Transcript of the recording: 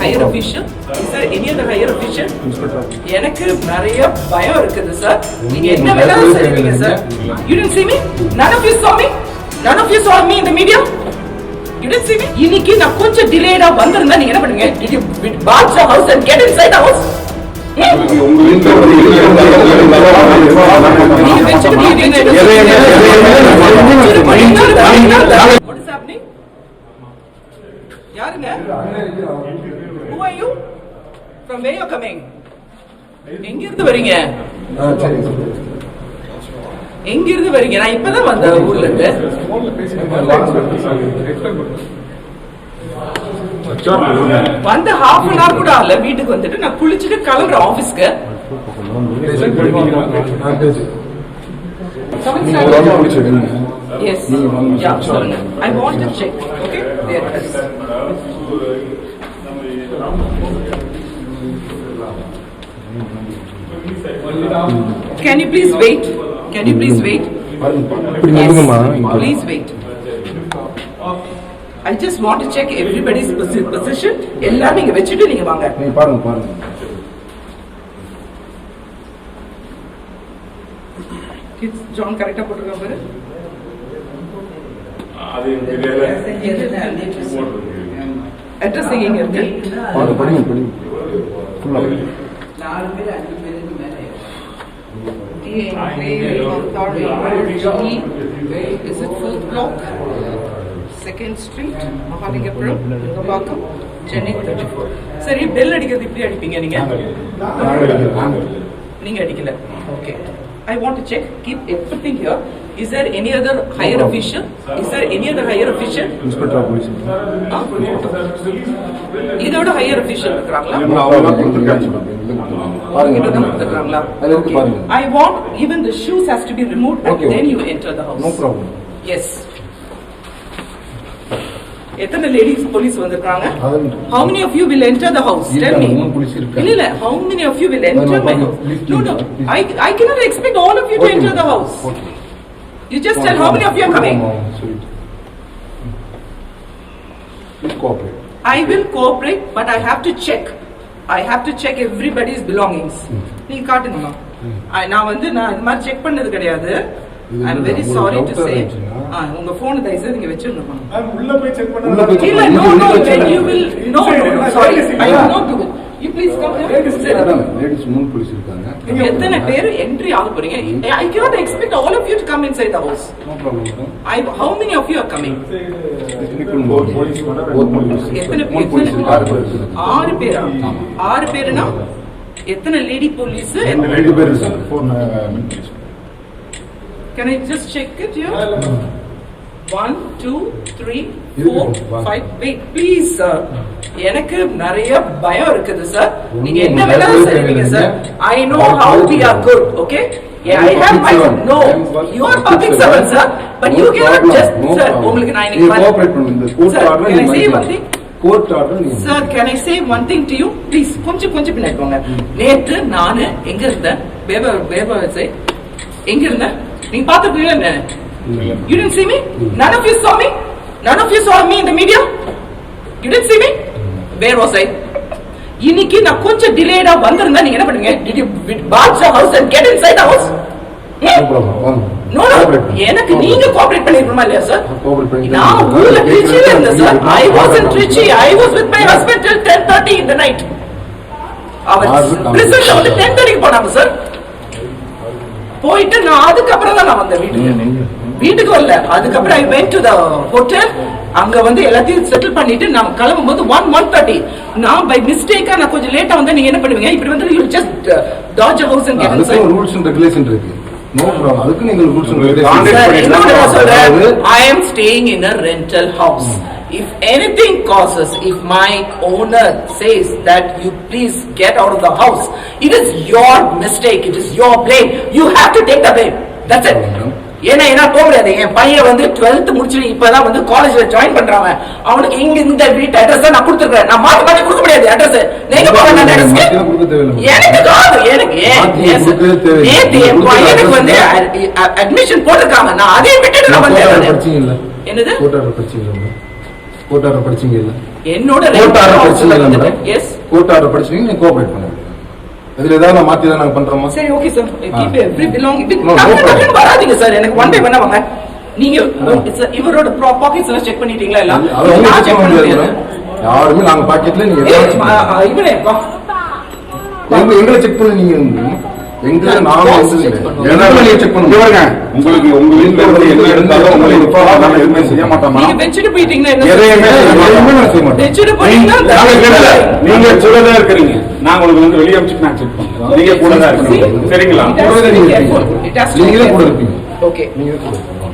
Higher official sir any other higher official எனக்கு நிறைய பயம் இருக்குது சார் நீங்க என்ன வேணாலும் செய்வீங்க sir you didn't see me none of you saw me none of you saw me in the media you didn't see me இன்னைக்கு நான் கொஞ்சம் டிலேடா வந்திருந்தா நீங்க என்ன பண்ணுங்க and get inside the house Hmm? நீங்க வச்சுட்டு நீங்க What is happening? யாருங்க Who are you? From where you're coming? எங்க இருந்து வரீங்க எங்க இருந்து வரீங்க? நான் இப்பதான் வந்தேன் ஊர்ல இருந்து. வந்து ஹாஃப் அன் ஹவர் கூட ஆகல வீட்டுக்கு வந்துட்டு. நான் குளிச்சுட்டு கிளம்புறேன் ஆபீஸ்க்கு யா சொல்லுங்க. I want to check okay there Can you please wait? Can you please wait? Yes. Please wait. I just want to check everybody's posi- position. எல்லாம் நீங்க வச்சுட்டு நீங்க வாங்க நீங்க பாருங்க பாருங்க கிட்ஸ் ஜான் கரெக்டா போட்டுருக்காங்க பாரு அட்ரஸ் எங்க இருக்கு பாருங்க படிங்க படிங்க. ஃபுல்லா நாலு பேர் அஞ்சு பேருக்கு மேல Is it fourth block? Second street, Mahalingapuram, Nungambakkam, Chennai 34. சரி பெல் அடிக்கிறது இப்படி அடிப்பீங்க நீங்க? நீங்க அடிக்கல. Okay I want to check keep everything here is there any other higher official is there any other higher official inspector of police இதோட ஹையர் அஃபிஷியல் இருக்கிறாங்களா அவங்க தான் கொடுத்துருக்காங்க சொல்லுங்க பாருங்க இததான் கொடுத்துருக்காங்களா அதுல இருக்கு பாருங்க I want even the shoes has to be removed and Okay, then okay. you enter the house. No problem Yes. எத்தனை லேடிஸ் போலீஸ் வந்திருக்காங்க how many of you will enter the house tell me. இல்ல இல்ல how many of you will enter my house please, no no please. i i cannot expect all of you to enter the house you just tell how many of you are coming please cooperate i will cooperate but i have to check i have to check everybody's belongings நீங்க காட்டுங்கம்மா நான் வந்து நான் இது மாதிரி check பண்ணது கிடையாது I am very sorry to say உங்க phone தயவு செய்து நீங்க வச்சிருந்தோம் உள்ள போய் செக் பண்ண உள்ள போய் இல்ல. லேடிஸ் மூணு போலீஸ் இருக்காங்க. எத்தனை பேர் என்ட்ரி ஆக போறீங்க? I cannot expect all of you to come inside the house. No problem madam i how many of you are coming? எத்தனை ஆறு பேர். ஆறு பேரா? ஆறு பேருனா? எத்தனை லேடி போலீஸ் ரெண்டு பேர் just check three, இருக்கு, four, வாங்க. five. Wait, please, sir. எனக்கு நிறைய பயம் இருக்குது சார் நீங்க என்ன வேணாலும் செய்வீங்க sir. I know how we are good okay I have my no you are public servant sir but you can just sir உங்களுக்கு நான் இன்னைக்கு கோஆபரேட் பண்ணுங்க. கோர்ட் ஆர்டர் நீங்க? Court order sir can I say one thing to you please கொஞ்சம் கொஞ்சம் பின்னாடி போங்க நேத்து நானு எங்க இருந்தேன்? பேப பேப சே எங்க இருந்தேன்? நீங்க பாத்துருக்கீங்களா என்ன? You didn't see me? None of you saw me? None of you saw me in the media? You didn't see me? Where was I? இன்னைக்கு நான் கொஞ்சம் டிலேடா வந்திருந்தா நீங்க என்ன பண்ணுங்க Did you barge the house and get inside the house? No, no. Cooperate. பண்ணுங்க. எனக்கு நீங்க கோஆபரேட் பண்ணிருக்கணுமா இல்லையா சார் நான் ஊர்ல திருச்சியில இருந்தேன் sir I was in Trichy I was with my husband till 10:30 in the night. அவர் பிரிசன்ல வந்து 10:30 க்கு போனாங்க சார் போயிட்டு நான் அதுக்கப்புறம் தான் நான் வந்தேன் வீட்டுக்கு. வீட்டுக்கு வரல அதுக்கப்புறம் I went to the hotel அங்க வந்து எல்லாத்தையும் செட்டில் பண்ணிட்டு நான் கிளம்பும் போது ஒன் ஒன் தேர்ட்டி நான் பை மிஸ்டேக்கா நான் கொஞ்சம் லேட்டா வந்தா நீங்க என்ன பண்ணுவீங்க இப்படி வந்து you just dodge house and rules and regulation இருக்கு அதுக்கு நீங்க ரூல்ஸ் அண்ட் ரெகுலேஷன் சொல்றேன். I am staying in a rental house. If anything causes, if my owner says that you please get out of the house, it is your mistake. It is your blame. You have to take the blame. That's it. ஏன்னா என்ன போக முடியாது என் பையன் வந்து 12th முடிச்சுட்டு இப்பதான் வந்து காலேஜ்ல ஜாயின் பண்றாங்க அவனுக்கு இங்க இந்த வீட்டு அட்ரஸ் தான் நான் கொடுத்துருக்கேன் நான் மாத்தி மாத்தி கொடுக்க முடியாது அட்ரஸ் நீங்க போக. எனக்கு காது எனக்கு. நேத்து என் பையனுக்கு வந்து அட்மிஷன் போட்டிருக்காங்க. நான் அதையும் விட்டுட்டு நான் வந்தேன். படிச்சீங்க என்னது? ஆர்டர் படிச்சீங்க ஆர்டர் படிச்சீங்க இல்ல? என்னோட படிச்சீங்களா மேடம் எஸ் ஆர்டர் படிச்சீங்க நீங்க கோஆபரேட் பண்ணுங்க. இதுல ஏதாவது மாத்தி தான் நாங்க பண்றோமா? சரி okay sir keep every belong No, வராதீங்க சார் எனக்கு ஒன் பண்ண வாங்க. நீங்க இவரோட பாக்கெட்ஸ் எல்லாம் செக் பண்ணிட்டீங்களா எல்லாம்? check பண்ண முடியாது. யாருமே நாங்க பாக்கெட்ல நீங்க இவனே எங்களை செக் பண்ண நீங்க செக் உங்களுக்கு உங்க வீட்டுல இருந்து என்ன எடுத்தாலும் உங்களுக்கு எதுவுமே செய்ய மாட்டோம் நீங்க மேடம். வச்சுட்டு போயிட்டீங்கன்னா என்ன எதையுமே சார்? செய்ய மாட்டோம். எதுவுமே நான் செய்ய மாட்டேன் வச்சுட்டு போயிட்டீங்கன்னா நாங்க கேட்கல. நீங்க கூட தான் இருக்கிறீங்க. நாங்க உங்களுக்கு வந்து வெளியே நான் செக் பண்றோம் நீங்க கூட தான் இருக்கீங்க சரிங்களா? நீங்களே கூட. இருப்பீங்க. Okay. நீங்க கூட இருப்பீங்க